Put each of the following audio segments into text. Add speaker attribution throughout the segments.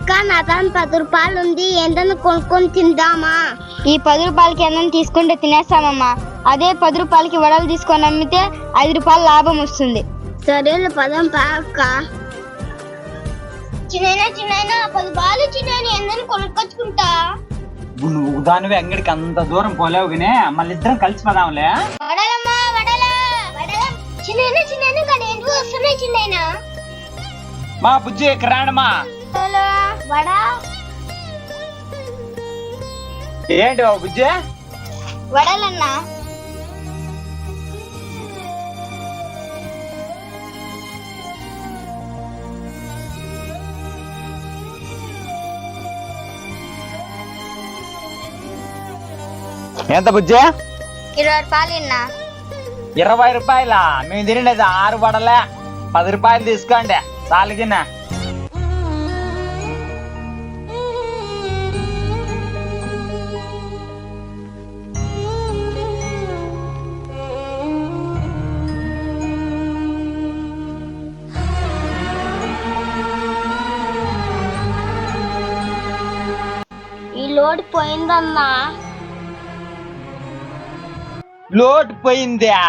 Speaker 1: అక్క నా దాని పది రూపాయలు ఉంది ఏంటని కొనుక్కొని తిందామా?
Speaker 2: ఈ పది రూపాయలకి ఏమన్నా తీసుకుంటే తినేస్తామమ్మా. అదే పది రూపాయలకి వడలు తీసుకొని అమ్మితే ఐదు రూపాయలు లాభం వస్తుంది.
Speaker 1: సరేలే పదం పా అక్క. చిన్న చిన్న పది బాలు చిన్న ఏందని కొనుక్కొచ్చుకుంటా?
Speaker 3: నువ్వు దానివి అంగడికి అంత దూరం పోలేవు కానీ మళ్ళీ ఇద్దరం కలిసి పదాంలే.
Speaker 1: వడలమ్మా వడల వడల. చిన్న చిన్న కానీ ఎందుకు వస్తున్నాయి చిన్న
Speaker 3: మా బుజ్జి ఇక్కడ రాండమ్మా
Speaker 1: వడ?
Speaker 3: ఏంటి బాబు బుజ్జి?
Speaker 2: వడలన్నా?
Speaker 3: ఎంత బుజ్జి?
Speaker 2: ఇరవై రూపాయలు అన్నా
Speaker 3: ఇరవై రూపాయల? మేము తినలేదు ఆరు పడలే పది రూపాయలు తీసుకోండి. సాలిగిన
Speaker 1: ఈ లోడ్ పోయిందమ్మా
Speaker 3: లోటు పోయిందా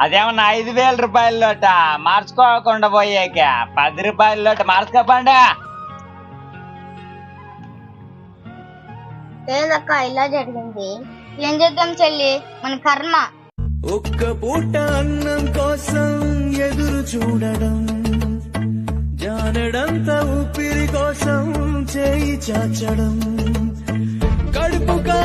Speaker 3: అదేమన్నా ఐదు వేల రూపాయల లోట మార్చుకోకుండా పోయాక పది రూపాయల లోట మార్చుకోపండి?
Speaker 1: లేదక్క ఇలా జరిగింది.
Speaker 2: ఏం చేద్దాం చెల్లి? మన కర్మ.
Speaker 4: ఒక్క పూట అన్నం కోసం ఎదురు చూడడం జానడంత ఊపిరి కోసం చేయి చాచడం. 不改。